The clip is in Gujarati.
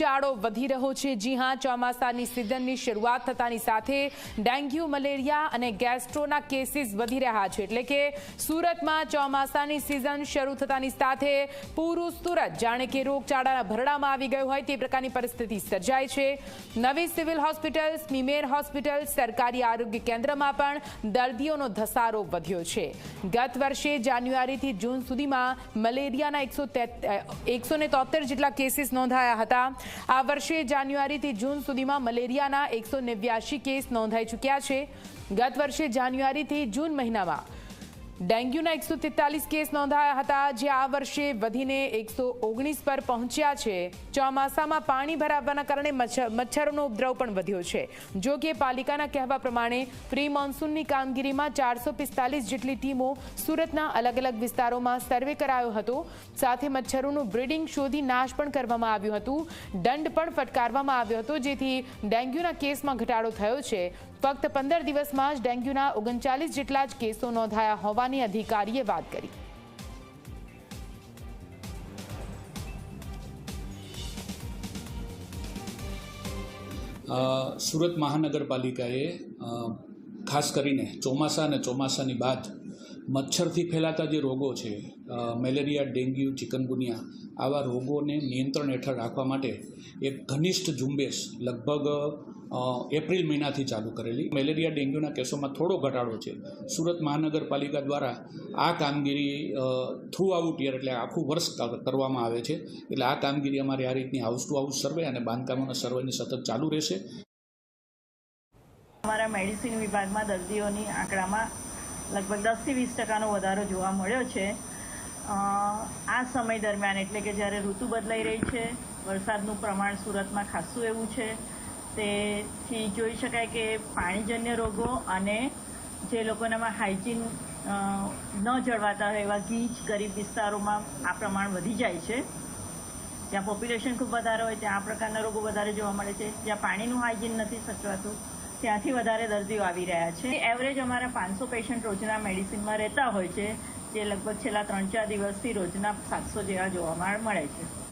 ચાળો વધી રહ્યો છે. જી હા, ચોમાસાની સિઝનની શરૂઆત થતાની સાથે ડેન્ગ્યુ, મલેરિયા અને ગેસ્ટ્રોના કેસીસ વધી રહ્યા છે. એટલે કે સુરતમાં ચોમાસાની સિઝન શરૂ થતાની સાથે પૂરું સુરત, જાણે કે રોગચાળાના ભરડામાં આવી ગયું હોય તે પ્રકારની પરિસ્થિતિ સર્જાય છે. નવી સિવિલ હોસ્પિટલ સ્મીમેર હોસ્પિટલ, સરકારી આરોગ્ય કેન્દ્રમાં પણ દર્દીઓનો ધસારો વધ્યો છે. ગત વર્ષે જાન્યુઆરીથી જૂન સુધીમાં મલેરિયાના એકસો એકસો જેટલા કેસીસ નોંધાયા હતા. આ વર્ષે જાન્યુઆરીથી જૂન સુધીમાં મલેરિયાના એકસો કેસ નોંધાઈ ચૂક્યા છે. ગત વર્ષે જાન્યુઆરીથી જૂન મહિનામાં ડેન્ગ્યુના એકસો તેતાલીસ કેસ નોંધાયા હતા, જે આ વર્ષે વધીને એકસો ઓગણીસ પર પહોંચ્યા છે. ચોમાસામાં પાણી ભરાવવાના કારણે મચ્છર- મચ્છરોનો ઉપદ્રવ પણ વધ્યો છે. જો કે પાલિકાના કહેવા પ્રમાણે, પ્રી મોન્સૂનની કામગીરીમાં ચારસો પિસ્તાલીસ જેટલી ટીમો સુરતના અલગ અલગ વિસ્તારોમાં સર્વે કરાયો હતો. સાથે મચ્છરોનું બ્રીડિંગ શોધી નાશ પણ કરવામાં આવ્યું હતું. દંડ પણ ફટકારવામાં આવ્યો હતો, જેથી ડેન્ગ્યુના કેસમાં ઘટાડો થયો છે. ફક્ત પંદર દિવસમાં જ ડેન્ગ્યુના ઓગણચાલીસ જેટલા જ કેસો નોંધાયા હોવાની અધિકારીએ વાત કરી. સુરત મહાનગરપાલિકાએ ખાસ કરીને ચોમાસા અને ચોમાસાની બાદ મચ્છરથી ફેલાતા જે રોગો છે મેલેરિયા, ડેન્ગ્યુ, ચિકનગુનિયા, આવા રોગોને નિયંત્રણ હેઠળ રાખવા માટે એક ઘનિષ્ઠ ઝુંબેશ લગભગ એપ્રિલ મહિનાથી ચાલુ કરેલી. મેલેરિયા, ડેન્ગ્યુના કેસોમાં થોડો ઘટાડો છે. સુરત મહાનગરપાલિકા દ્વારા આ કામગીરી થ્રુ આઉટ યર એટલે આખું વર્ષ કરવામાં આવે છે. એટલે આ કામગીરી અમારી આ રીતની હાઉસ ટુ હાઉસ સર્વે અને બાંધકામોના સર્વેની સતત ચાલુ રહેશે. અમારા મેડિસિન વિભાગમાં દર્દીઓની આંકડામાં લગભગ દસથી વીસ ટકાનો વધારો જોવા મળ્યો છે. આ સમય દરમિયાન એટલે કે જ્યારે ઋતુ બદલાઈ રહી છે, વરસાદનું પ્રમાણ સુરતમાં ખાસું એવું છે, તેથી જોઈ શકાય કે પાણીજન્ય રોગો અને જે લોકોનામાં હાઇજીન ન જળવાતા હોય એવા ગીચ, ગરીબ વિસ્તારોમાં આ પ્રમાણ વધી જાય છે. જ્યાં પોપ્યુલેશન ખૂબ વધારે હોય, ત્યાં આ પ્રકારના રોગો વધારે જોવા મળે છે. જ્યાં પાણીનું હાઇજીન નથી સચવાતું ત્યાંથી વધારે દર્દીઓ આવી રહ્યા છે. એવરેજ અમારા પાંચસો પેશન્ટ રોજના મેડિસિનમાં રહેતા હોય છે, જે લગભગ છેલ્લા ત્રણ ચાર દિવસથી રોજના સાતસો જેવા જોવા મળે છે.